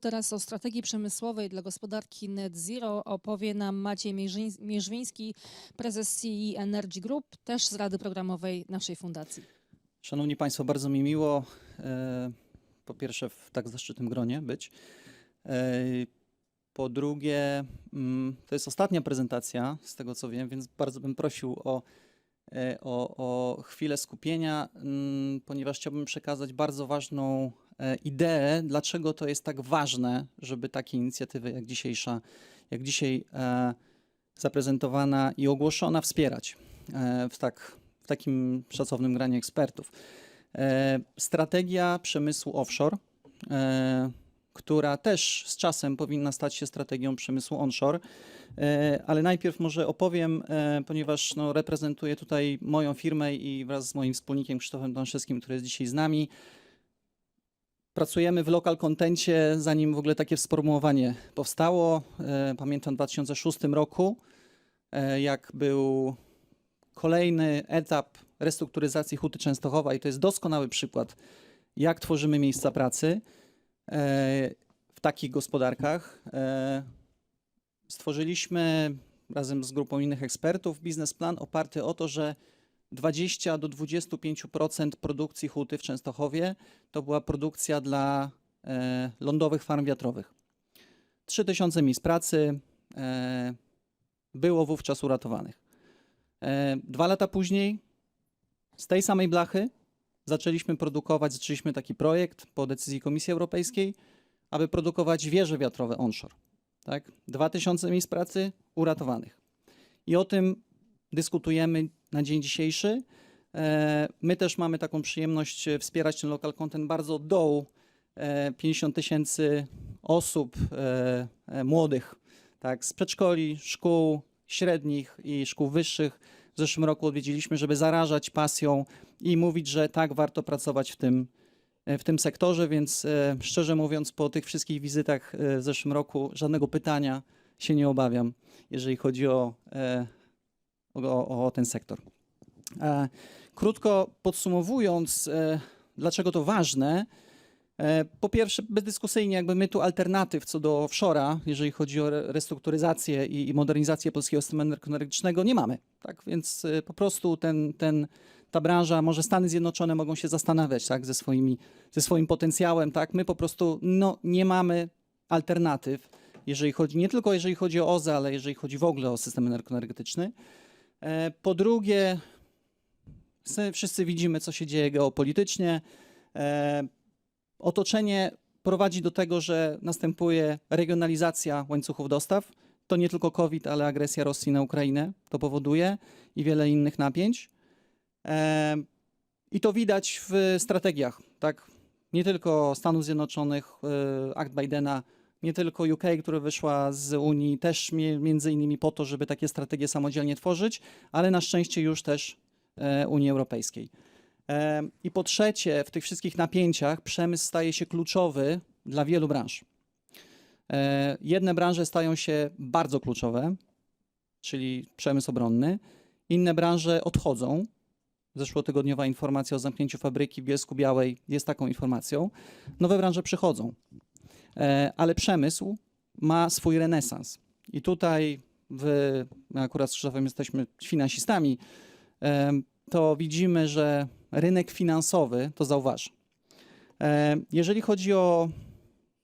Teraz o strategii przemysłowej dla gospodarki Net Zero opowie nam Maciej Mierzwiński, prezes CE Energy Group, też z Rady Programowej naszej fundacji. Szanowni Państwo, bardzo mi miło e, po pierwsze w tak zaszczytnym gronie być. E, Po drugie, mm, to jest ostatnia prezentacja, z tego co wiem, więc bardzo bym prosił o, e, o, o chwilę skupienia, mm, ponieważ chciałbym przekazać bardzo ważną e, ideę, dlaczego to jest tak ważne, żeby takie inicjatywy jak dzisiejsza, jak dzisiaj e, zaprezentowana i ogłoszona wspierać e, w tak w takim szacownym granie ekspertów. E, strategia przemysłu offshore, e, która też z czasem powinna stać się strategią przemysłu onshore, e, ale najpierw może opowiem, e, ponieważ no, reprezentuję tutaj moją firmę i wraz z moim wspólnikiem Krzysztofem Tomaszewskim, który jest dzisiaj z nami, Pracujemy w local contencie, zanim w ogóle takie sformułowanie powstało. E, Pamiętam w 2006 roku, e, jak był kolejny etap restrukturyzacji Huty Częstochowa i to jest doskonały przykład, jak tworzymy miejsca pracy e, w takich gospodarkach. Stworzyliśmy razem z grupą innych ekspertów biznesplan oparty o to, że 20 do 25% produkcji huty w Częstochowie to była produkcja dla e, lądowych farm wiatrowych. 3000 miejsc pracy e, było wówczas uratowanych. E, Dwa lata później z tej samej blachy zaczęliśmy produkować, zaczęliśmy taki projekt po decyzji Komisji Europejskiej, aby produkować wieże wiatrowe onshore. Tak? 2000 miejsc pracy uratowanych. I o tym dyskutujemy na dzień dzisiejszy. E, My też mamy taką przyjemność e, wspierać ten local content bardzo od dołu. E, 50 tysięcy osób e, e, młodych, tak, z przedszkoli, szkół średnich i szkół wyższych w zeszłym roku odwiedziliśmy, żeby zarażać pasją i mówić, że tak warto pracować w tym, e, w tym sektorze, więc e, szczerze mówiąc, po tych wszystkich wizytach e, w zeszłym roku żadnego pytania się nie obawiam, jeżeli chodzi o, e, o, o ten sektor. E, Krótko podsumowując, e, dlaczego to ważne, E, Po pierwsze, bezdyskusyjnie, jakby my tu alternatyw co do offshore'a, jeżeli chodzi o re- restrukturyzację i, modernizację polskiego systemu energetycznego, nie mamy. Tak więc po prostu ten, ten, ta branża, może Stany Zjednoczone mogą się zastanawiać tak, ze, swoimi, ze swoim potencjałem. Tak? My po prostu no, nie mamy alternatyw, jeżeli chodzi, nie tylko jeżeli chodzi o OZE, ale jeżeli chodzi w ogóle o system energetyczny. E, Po drugie, wszyscy widzimy, co się dzieje geopolitycznie. E, Otoczenie prowadzi do tego, że następuje regionalizacja łańcuchów dostaw. To nie tylko COVID, ale agresja Rosji na Ukrainę to powoduje i wiele innych napięć. E, I to widać w strategiach, tak? Nie tylko Stanów Zjednoczonych, akt Bidena, nie tylko UK, która wyszła z Unii, też między innymi po to, żeby takie strategie samodzielnie tworzyć, ale na szczęście już też e, Unii Europejskiej. E, I po trzecie, w tych wszystkich napięciach przemysł staje się kluczowy dla wielu branż. E, Jedne branże stają się bardzo kluczowe, czyli przemysł obronny, inne branże odchodzą. Zeszłotygodniowa informacja o zamknięciu fabryki w Bielsku Białej jest taką informacją. Nowe branże przychodzą, ale przemysł ma swój renesans. I tutaj, w, akurat z Krzysztofem jesteśmy finansistami, em, to widzimy, że rynek finansowy to zauważy. E, Jeżeli chodzi o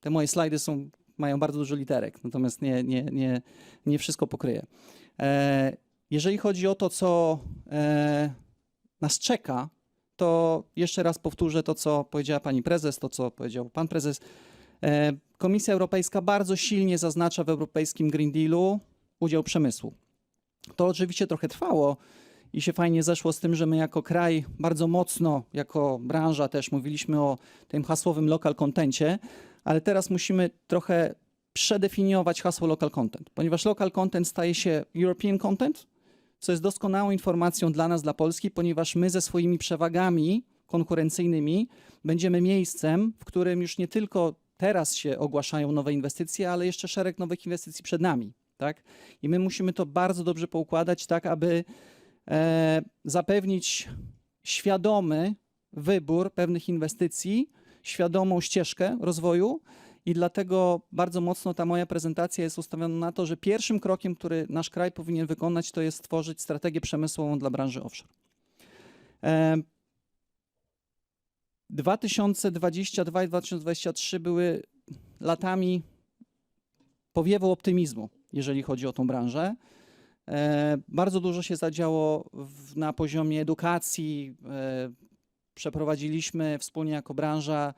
te moje slajdy są, mają bardzo dużo literek, natomiast nie, nie, nie, nie wszystko pokryję. E, Jeżeli chodzi o to, co e, nas czeka, to jeszcze raz powtórzę to, co powiedziała pani prezes, to, co powiedział pan prezes. E, Komisja Europejska bardzo silnie zaznacza w Europejskim Green Dealu udział przemysłu. To oczywiście trochę trwało, i się fajnie zeszło z tym, że my jako kraj bardzo mocno, jako branża też mówiliśmy o tym hasłowym local contencie, ale teraz musimy trochę przedefiniować hasło local content, ponieważ local content staje się European content, co jest doskonałą informacją dla nas, dla Polski, ponieważ my ze swoimi przewagami konkurencyjnymi będziemy miejscem, w którym już nie tylko teraz się ogłaszają nowe inwestycje, ale jeszcze szereg nowych inwestycji przed nami. Tak? I my musimy to bardzo dobrze poukładać, tak aby e, zapewnić świadomy wybór pewnych inwestycji, świadomą ścieżkę rozwoju i dlatego bardzo mocno ta moja prezentacja jest ustawiona na to, że pierwszym krokiem, który nasz kraj powinien wykonać, to jest stworzyć strategię przemysłową dla branży offshore. E, 2022 i 2023 były latami powiewu optymizmu, jeżeli chodzi o tą branżę. E, Bardzo dużo się zadziało w, na poziomie edukacji. E, Przeprowadziliśmy wspólnie jako branża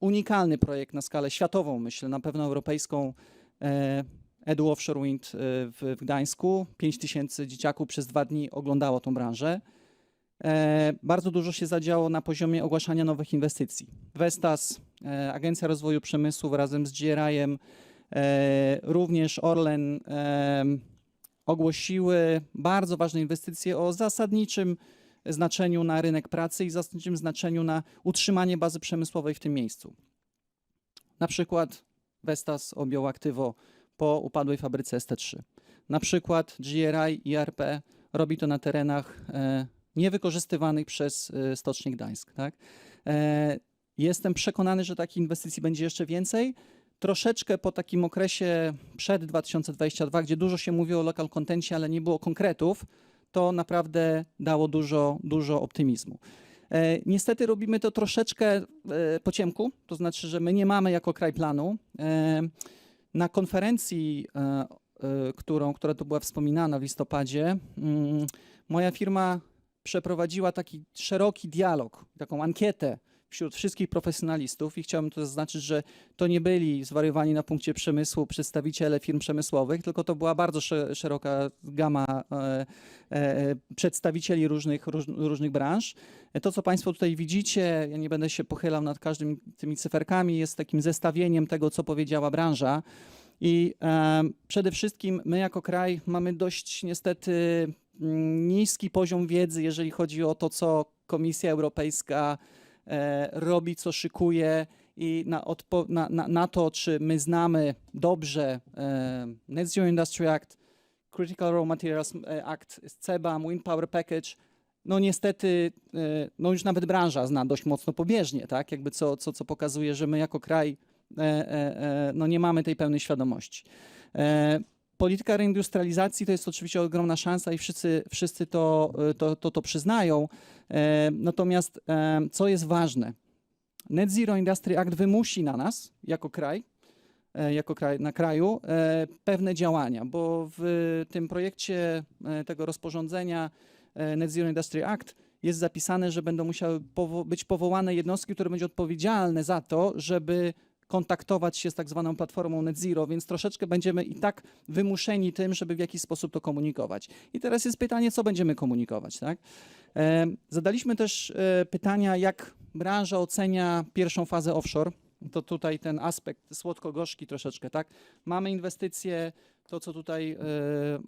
unikalny projekt na skalę światową, myślę, na pewno europejską. e, Edu Offshore Wind w Gdańsku. 5 tysięcy dzieciaków przez dwa dni oglądało tą branżę. E, Bardzo dużo się zadziało na poziomie ogłaszania nowych inwestycji. Vestas, e, Agencja Rozwoju Przemysłu razem z GRI-em, e, również Orlen ogłosiły bardzo ważne inwestycje o zasadniczym znaczeniu na rynek pracy i zasadniczym znaczeniu na utrzymanie bazy przemysłowej w tym miejscu. Na przykład Vestas objął aktywo po upadłej fabryce ST3. Na przykład GRI i IRP robi to na terenach niewykorzystywanych przez e, Stocznię Gdańsk. Tak? E, jestem przekonany, że takich inwestycji będzie jeszcze więcej. Troszeczkę po takim okresie przed 2022, gdzie dużo się mówiło o local contencie, ale nie było konkretów, to naprawdę dało dużo, dużo optymizmu. E, niestety robimy to troszeczkę e, po ciemku, to znaczy, że my nie mamy jako kraj planu. E, na konferencji, e, e, którą, która tu była wspominana w listopadzie, mm, moja firma przeprowadziła taki szeroki dialog, taką ankietę wśród wszystkich profesjonalistów i chciałbym tu zaznaczyć, że to nie byli zwariowani na punkcie przemysłu przedstawiciele firm przemysłowych, tylko to była bardzo sze- szeroka gama e, e, przedstawicieli różnych, róż, różnych branż. To, co Państwo tutaj widzicie, ja nie będę się pochylał nad każdymi tymi cyferkami, jest takim zestawieniem tego, co powiedziała branża. I e, przede wszystkim my jako kraj mamy dość niestety niski poziom wiedzy, jeżeli chodzi o to, co Komisja Europejska e, robi, co szykuje i na, na, na, na to, czy my znamy dobrze e, Net Zero Industry Act, Critical Raw Materials e, Act, CEBAM, Wind Power Package. No niestety, no już nawet branża zna dość mocno pobieżnie, tak? Jakby co, co, co pokazuje, że my jako kraj no nie mamy tej pełnej świadomości. Polityka reindustrializacji to jest oczywiście ogromna szansa i wszyscy, wszyscy to, e, to, to, to przyznają. E, Natomiast e, co jest ważne? Net Zero Industry Act wymusi na nas, jako kraj, jako kraj, na kraju, pewne działania, bo w tym projekcie tego rozporządzenia Net Zero Industry Act jest zapisane, że będą musiały powo- być powołane jednostki, które będą odpowiedzialne za to, żeby kontaktować się z tak zwaną platformą Net Zero, więc troszeczkę będziemy i tak wymuszeni tym, żeby w jakiś sposób to komunikować. I teraz jest pytanie, co będziemy komunikować, tak? E, Zadaliśmy też e, pytania, jak branża ocenia pierwszą fazę offshore. To tutaj ten aspekt słodko-gorzki troszeczkę, tak? Mamy inwestycje, to co tutaj e,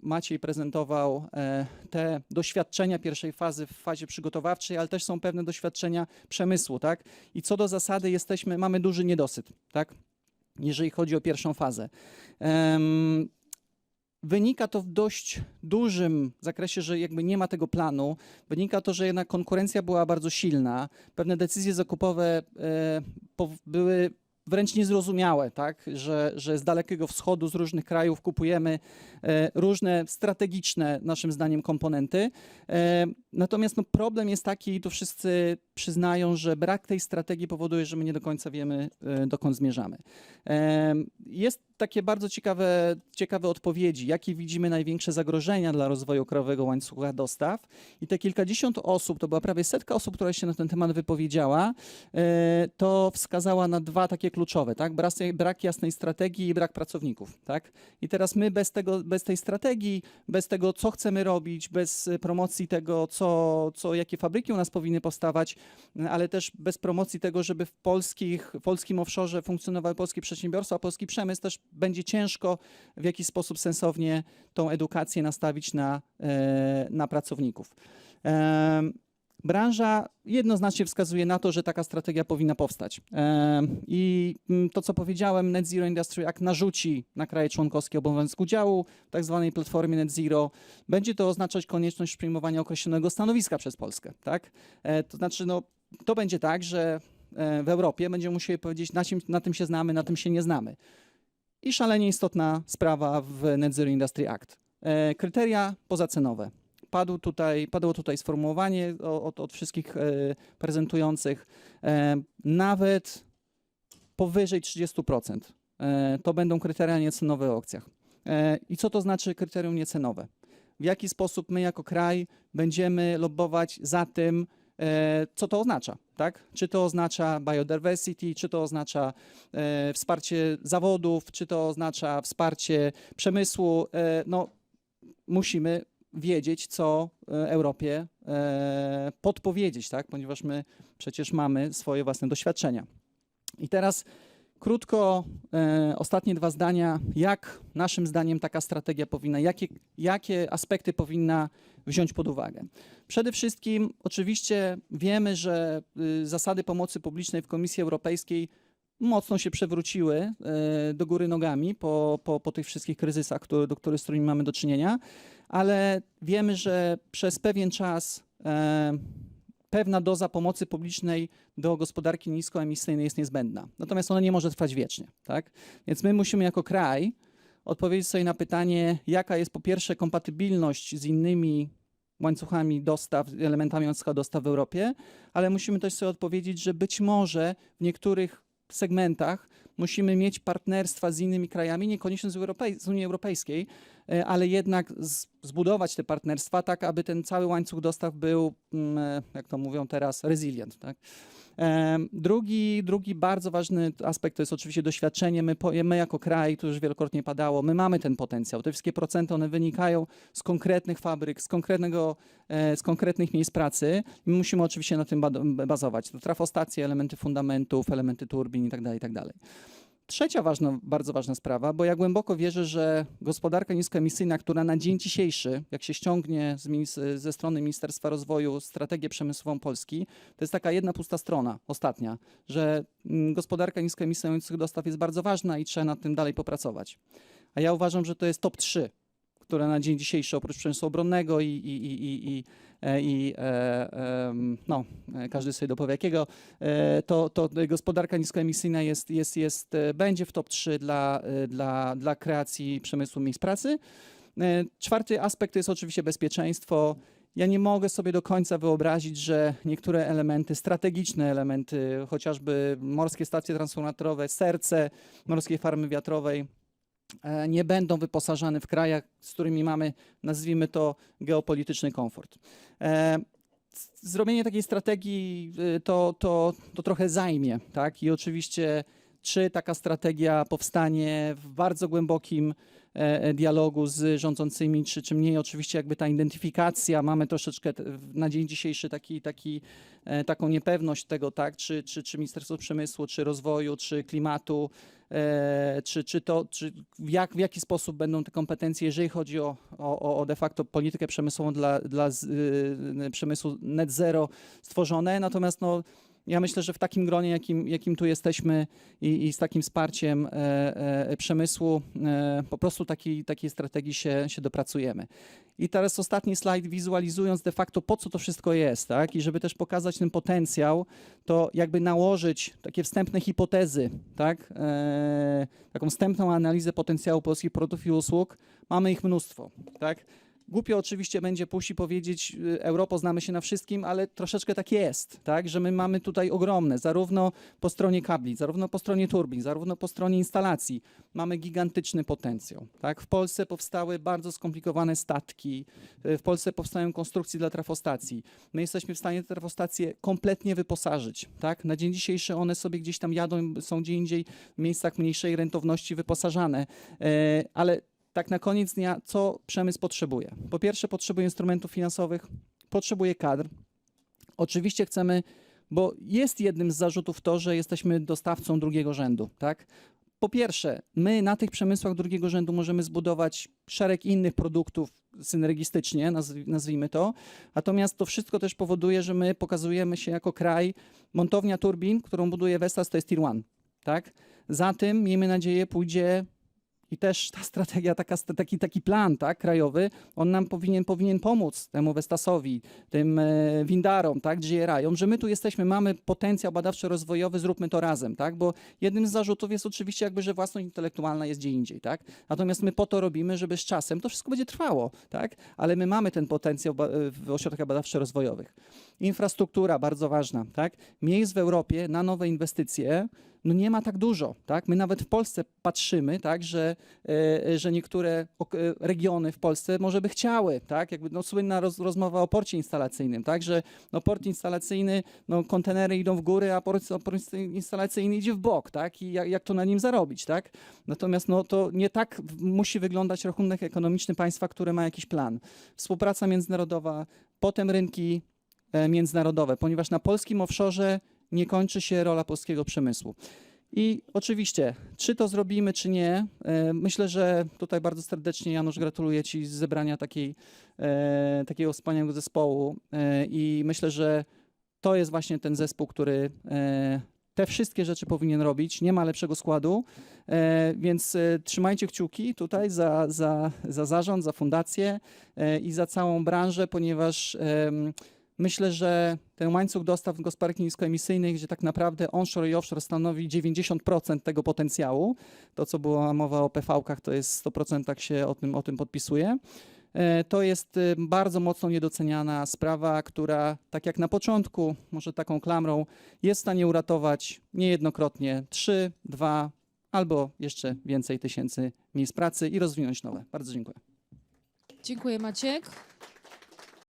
Maciej prezentował, e, te doświadczenia pierwszej fazy w fazie przygotowawczej, ale też są pewne doświadczenia przemysłu, tak? I co do zasady jesteśmy, mamy duży niedosyt, tak? Jeżeli chodzi o pierwszą fazę. Wynika to w dość dużym zakresie, że jakby nie ma tego planu. Wynika to, że jednak konkurencja była bardzo silna. Pewne decyzje zakupowe e, były wręcz niezrozumiałe, tak? że, że z Dalekiego Wschodu, z różnych krajów kupujemy e, różne strategiczne, naszym zdaniem, komponenty. E, natomiast no, problem jest taki, i tu wszyscy przyznają, że brak tej strategii powoduje, że my nie do końca wiemy, e, dokąd zmierzamy. Jest takie bardzo ciekawe, ciekawe odpowiedzi, jakie widzimy największe zagrożenia dla rozwoju krajowego łańcucha dostaw. I te kilkadziesiąt osób, to była prawie setka osób, która się na ten temat wypowiedziała, e, to wskazała na dwa takie kluczowe, tak? Brak, jasnej strategii i brak pracowników. Tak? I teraz my bez, tego, bez tej strategii, bez tego, co chcemy robić, bez promocji tego, co, co, jakie fabryki u nas powinny powstawać, ale też bez promocji tego, żeby w polskich, w polskim offshore funkcjonowały polskie przedsiębiorstwa, polski przemysł też będzie ciężko w jakiś sposób sensownie tą edukację nastawić na, e, na pracowników. Branża jednoznacznie wskazuje na to, że taka strategia powinna powstać. I mm, to, co powiedziałem, Net Zero Industry Act narzuci na kraje członkowskie obowiązek udziału w tak zwanej platformie Net Zero. Będzie to oznaczać konieczność przyjmowania określonego stanowiska przez Polskę. Tak? E, To znaczy, no, to będzie tak, że e, w Europie, będziemy musieli powiedzieć, na, na tym się znamy, na tym się nie znamy. I szalenie istotna sprawa w Net Zero Industry Act. E, kryteria pozacenowe. Padł tutaj, padło tutaj sformułowanie od, od wszystkich e, prezentujących. E, nawet powyżej 30% e, to będą kryteria niecenowe w aukcjach. I co to znaczy kryterium niecenowe? W jaki sposób my jako kraj będziemy lobbować za tym, co to oznacza, tak? Czy to oznacza biodiversity, czy to oznacza e, wsparcie zawodów, czy to oznacza wsparcie przemysłu. E, no, musimy wiedzieć, co e, Europie e, podpowiedzieć, tak? Ponieważ my przecież mamy swoje własne doświadczenia. I teraz krótko, e, ostatnie dwa zdania. Jak naszym zdaniem taka strategia powinna, jakie, jakie aspekty powinna wziąć pod uwagę? Przede wszystkim, oczywiście wiemy, że y, zasady pomocy publicznej w Komisji Europejskiej mocno się przewróciły e, do góry nogami po, po, po tych wszystkich kryzysach, które, do których, z którymi mamy do czynienia, ale wiemy, że przez pewien czas e, pewna doza pomocy publicznej do gospodarki niskoemisyjnej jest niezbędna. Natomiast ona nie może trwać wiecznie. Tak? Więc my musimy jako kraj odpowiedzieć sobie na pytanie, jaka jest po pierwsze kompatybilność z innymi łańcuchami dostaw, elementami łańcucha dostaw w Europie, ale musimy też sobie odpowiedzieć, że być może w niektórych segmentach musimy mieć partnerstwa z innymi krajami, niekoniecznie z, Europej- z Unii Europejskiej, e, ale jednak zbudować te partnerstwa tak, aby ten cały łańcuch dostaw był, mm, e, jak to mówią teraz, resilient. Tak? Drugi, drugi bardzo ważny aspekt to jest oczywiście doświadczenie. My, my jako kraj, to już wielokrotnie padało, my mamy ten potencjał. Te wszystkie procenty, one wynikają z konkretnych fabryk, z, konkretnego, e, z konkretnych miejsc pracy. My musimy oczywiście na tym bazować. To trafostacje, elementy fundamentów, elementy turbin itd. itd. Trzecia ważna, bardzo ważna sprawa, bo ja głęboko wierzę, że gospodarka niskoemisyjna, która na dzień dzisiejszy, jak się ściągnie z ze strony Ministerstwa Rozwoju strategię przemysłową Polski, to jest taka jedna pusta strona, ostatnia, że mm, gospodarka niskoemisyjnych dostaw jest bardzo ważna i trzeba nad tym dalej popracować. A ja uważam, że to jest top 3, które na dzień dzisiejszy oprócz przemysłu obronnego i, i, i, i, i, e, i e, no, e, każdy sobie dopowie jakiego, e, to, to gospodarka niskoemisyjna jest, jest, jest, e, będzie w top 3 dla, e, dla, dla kreacji przemysłu miejsc pracy. E, Czwarty aspekt to jest oczywiście bezpieczeństwo. Ja nie mogę sobie do końca wyobrazić, że niektóre elementy, strategiczne elementy, chociażby morskie stacje transformatorowe, serce morskiej farmy wiatrowej, nie będą wyposażane w krajach, z którymi mamy, nazwijmy to, geopolityczny komfort. E, Zrobienie takiej strategii y, to, to, to trochę zajmie, tak? I oczywiście, czy taka strategia powstanie w bardzo głębokim e, e, dialogu z rządzącymi, czy, czy mniej, oczywiście jakby ta identyfikacja, mamy troszeczkę na dzień dzisiejszy taki, taki, e, taką niepewność tego, tak? Czy, czy, czy Ministerstwo Przemysłu, czy Rozwoju, czy Klimatu, czy, czy to, czy jak, w jaki sposób będą te kompetencje, jeżeli chodzi o, o, o- de facto politykę przemysłową dla, dla z, y, przemysłu net zero stworzone. Natomiast no, ja myślę, że w takim gronie, jakim, jakim tu jesteśmy i, i z takim wsparciem e, e, przemysłu, e, po prostu takiej, takiej strategii się, się dopracujemy. I teraz ostatni slajd, wizualizując de facto po co to wszystko jest, tak? I żeby też pokazać ten potencjał, to jakby nałożyć takie wstępne hipotezy, tak? Taką wstępną analizę potencjału polskich produktów i usług. Mamy ich mnóstwo, tak? Głupio oczywiście będzie pójść i powiedzieć, y, Europo, znamy się na wszystkim, ale troszeczkę tak jest, tak? że my mamy tutaj ogromne, zarówno po stronie kabli, zarówno po stronie turbin, zarówno po stronie instalacji, mamy gigantyczny potencjał. Tak? W Polsce powstały bardzo skomplikowane statki, y, w Polsce powstają konstrukcje dla trafostacji. My jesteśmy w stanie te trafostacje kompletnie wyposażyć. Tak? Na dzień dzisiejszy one sobie gdzieś tam jadą, są gdzie indziej w miejscach mniejszej rentowności wyposażane, E, ale tak na koniec dnia, co przemysł potrzebuje? Po pierwsze, potrzebuje instrumentów finansowych, potrzebuje kadr. Oczywiście chcemy, bo jest jednym z zarzutów to, że jesteśmy dostawcą drugiego rzędu, tak? Po pierwsze, my na tych przemysłach drugiego rzędu możemy zbudować szereg innych produktów synergistycznie, nazw- nazwijmy to. Natomiast to wszystko też powoduje, że my pokazujemy się jako kraj. Montownia turbin, którą buduje Vestas, to jest Tier 1, tak? Za tym, miejmy nadzieję, pójdzie I też ta strategia, taka, taki, taki plan tak, krajowy, on nam powinien, powinien pomóc temu Westasowi, tym e, Windarom, tak, GRI-om, że my tu jesteśmy, mamy potencjał badawczo-rozwojowy, zróbmy to razem, tak, bo jednym z zarzutów jest oczywiście jakby, że własność intelektualna jest gdzie indziej, tak, natomiast my po to robimy, żeby z czasem, to wszystko będzie trwało, tak, ale my mamy ten potencjał ba- w ośrodkach badawczo-rozwojowych. Infrastruktura, bardzo ważna, tak, miejsc w Europie na nowe inwestycje, no nie ma tak dużo, tak? My nawet w Polsce patrzymy, tak, że, e, że niektóre e, regiony w Polsce może by chciały, tak? Jakby no, słynna roz, rozmowa o porcie instalacyjnym, tak, że no, port instalacyjny, no, kontenery idą w górę, a port, a port instalacyjny idzie w bok, tak? I jak, jak to na nim zarobić, tak? Natomiast no, to nie tak musi wyglądać rachunek ekonomiczny państwa, które ma jakiś plan. Współpraca międzynarodowa, potem rynki e, międzynarodowe, ponieważ na polskim offshore nie kończy się rola polskiego przemysłu. I oczywiście, czy to zrobimy, czy nie, e, myślę, że tutaj bardzo serdecznie, Janusz, gratuluję Ci zebrania takiej, e, takiego wspaniałego zespołu e, i myślę, że to jest właśnie ten zespół, który te wszystkie rzeczy powinien robić. Nie ma lepszego składu, więc trzymajcie kciuki tutaj za, za, za zarząd, za fundację i za całą branżę, ponieważ Myślę, że ten łańcuch dostaw gospodarki niskoemisyjnej, gdzie tak naprawdę onshore i offshore stanowi 90% tego potencjału, to co była mowa o PV-kach, to jest 100% się o tym, o tym podpisuje. E, To jest e, bardzo mocno niedoceniana sprawa, która, tak jak na początku, może taką klamrą, jest w stanie uratować niejednokrotnie 3, 2 albo jeszcze więcej tysięcy miejsc pracy i rozwinąć nowe. Bardzo dziękuję. Dziękuję Maciek.